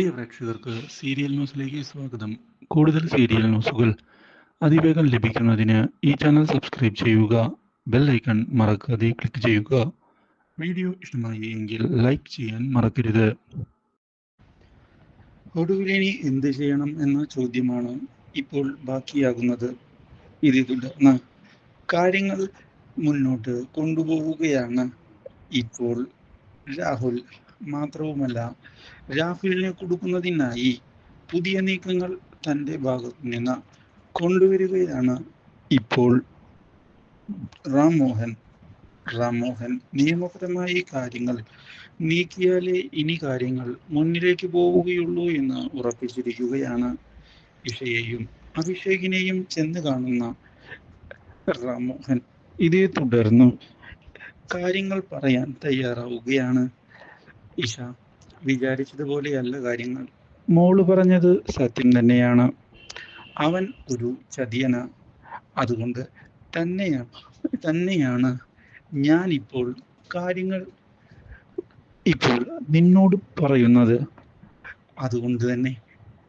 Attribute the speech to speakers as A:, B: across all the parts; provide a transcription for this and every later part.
A: പ്രിയ പ്രേക്ഷകർക്ക് സീരിയൽ ന്യൂസിലേക്ക് സ്വാഗതം. കൂടുതൽ സീരിയൽ ന്യൂസുകൾ അതിവേഗം ലഭിക്കുന്നതിന് ഈ ചാനൽ സബ്സ്ക്രൈബ് ചെയ്യുക ബെൽ ഐക്കൺ മറക്കാതെ ക്ലിക്ക് ചെയ്യുക. വീഡിയോ ഇഷ്ടമായി എങ്കിൽ ലൈക്ക് ചെയ്യാൻ മറക്കരുത്. ഒടുവിലിനി എന്ത് ചെയ്യണം എന്ന ചോദ്യമാണ് ഇപ്പോൾ ബാക്കിയാകുന്നത്. ഇത് തുടർന്ന് കാര്യങ്ങൾ മുന്നോട്ട് കൊണ്ടുപോവുകയാണ് ഇപ്പോൾ രാഹുൽ. മാത്രവുമല്ല രാഹുലിന് കൊടുക്കുന്നതിനായി പുതിയ നീക്കങ്ങൾ തന്റെ ഭാഗത്തു നിന്ന് കൊണ്ടുവരികയാണ് ഇപ്പോൾ റാം മോഹൻ റാം മോഹൻ നിയമപരമായി കാര്യങ്ങൾ നീക്കിയാലേ ഇനി കാര്യങ്ങൾ മുന്നിലേക്ക് പോവുകയുള്ളൂ എന്ന് ഉറപ്പിച്ചിരിക്കുകയാണ് ഇഷയെയും അഭിഷേകിനെയും ചെന്ന് കാണുന്ന റാം മോഹൻ ഇതേ തുടർന്ന് കാര്യങ്ങൾ പറയാൻ തയ്യാറാവുകയാണ്. ഇഷ വിചാരിച്ചതുപോലെയല്ല കാര്യങ്ങൾ. മോൾ പറഞ്ഞത് സത്യം തന്നെയാണ്. അവൻ ഒരു ചതിയന. അതുകൊണ്ട് തന്നെയാണ് തന്നെയാണ് ഞാൻ ഇപ്പോൾ കാര്യങ്ങൾ ഇപ്പോൾ നിന്നോട് പറയുന്നത്. അതുകൊണ്ട് തന്നെ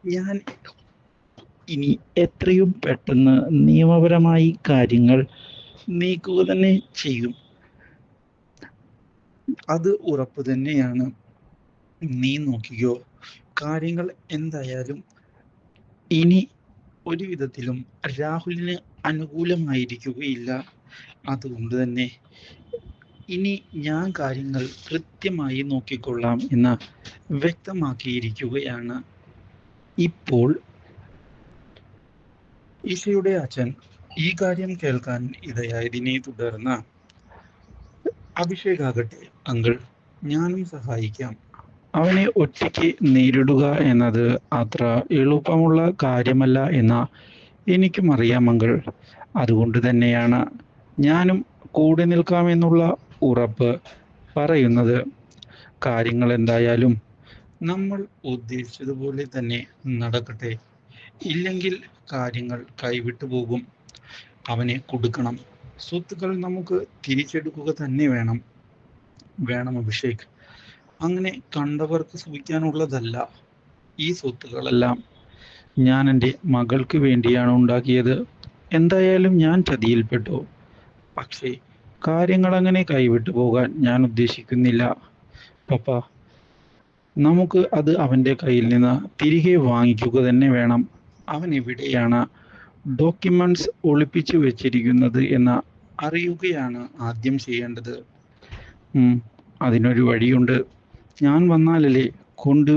A: ഞാൻ ഇനി എത്രയും പെട്ടെന്ന് നിയമപരമായി കാര്യങ്ങൾ നീക്കുക തന്നെ ചെയ്യും. അത് ഉറപ്പ് തന്നെയാണ്. നീ നോക്കിയോ കാര്യങ്ങൾ എന്തായാലും ഇനി ഒരു വിധത്തിലും രാഹുലിന് അനുകൂലമായിരിക്കുകയില്ല. അതുകൊണ്ട് തന്നെ ഇനി ഞാൻ കാര്യങ്ങൾ കൃത്യമായി നോക്കിക്കൊള്ളാം എന്ന് വ്യക്തമാക്കിയിരിക്കുകയാണ്. ഇപ്പോൾ ഈശയുടെ അച്ഛൻ ഈ കാര്യം കേൾക്കാൻ ഇടയായതിനെ തുടർന്ന് അഭിഷേകാകട്ടെ. അങ്കിൾ ഞാനും സഹായിക്കാം. അവനെ ഒറ്റയ്ക്ക് നേരിടുക എന്നത് അത്ര എളുപ്പമുള്ള കാര്യമല്ല എന്ന എനിക്കും അറിയാം അങ്കിൾ. അതുകൊണ്ട് തന്നെയാണ് ഞാനും കൂടെ നിൽക്കാമെന്നുള്ള ഉറപ്പ് പറയുന്നത്. കാര്യങ്ങൾ എന്തായാലും നമ്മൾ ഉദ്ദേശിച്ചതുപോലെ തന്നെ നടക്കട്ടെ. ഇല്ലെങ്കിൽ കാര്യങ്ങൾ കൈവിട്ടു പോകും. അവനെ കൊടുക്കണം. സ്വത്തുക്കൾ നമുക്ക് തിരിച്ചെടുക്കുക തന്നെ വേണം. വേണം അഭിഷേക്. അങ്ങനെ കണ്ടവർക്ക് സുഖിക്കാനുള്ളതല്ല ഈ സ്വത്തുക്കളെല്ലാം. ഞാൻ എന്റെ മകൾക്ക് വേണ്ടിയാണ് ഉണ്ടാക്കിയത്. എന്തായാലും ഞാൻ ചതിയിൽപ്പെട്ടു. പക്ഷേ കാര്യങ്ങൾ അങ്ങനെ കൈവിട്ടു പോകാൻ ഞാൻ ഉദ്ദേശിക്കുന്നില്ല. പപ്പ നമുക്ക് അത് അവന്റെ കയ്യിൽ നിന്ന് തിരികെ വാങ്ങിക്കുക തന്നെ വേണം. അവൻ എവിടെയാണ് ഡോക്യുമെന്റ്സ് ഒളിപ്പിച്ചു വെച്ചിരിക്കുന്നത് എന്ന് അറിയുകയാണ് ആദ്യം ചെയ്യേണ്ടത്. അതിനൊരു വഴിയുണ്ട്. ഞാൻ വന്നാലല്ലേ കൊണ്ട്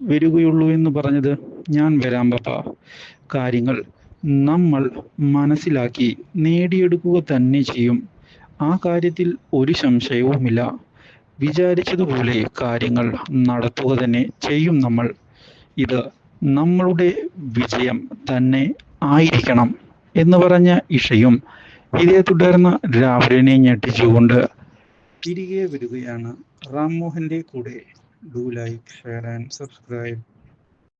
A: വരികയുള്ളൂ എന്ന് പറഞ്ഞത്? ഞാൻ വരാം പപ്പ കാര്യങ്ങൾ നമ്മൾ മനസ്സിലാക്കി നേടിയെടുക്കുക തന്നെ ചെയ്യും. ആ കാര്യത്തിൽ ഒരു സംശയവുമില്ല. വിചാരിച്ചതുപോലെ കാര്യങ്ങൾ നടത്തുക തന്നെ ചെയ്യും നമ്മൾ. ഇത് നമ്മളുടെ വിജയം തന്നെ ആയിരിക്കണം എന്ന് പറഞ്ഞ ഇഷയും ഇതേ തുടർന്ന് രാഹുലിനെ ഞെട്ടിച്ചുകൊണ്ട് തിരികെ വരികയാണ്. റാം മോഹന്റെ കൂടെ do like share and subscribe.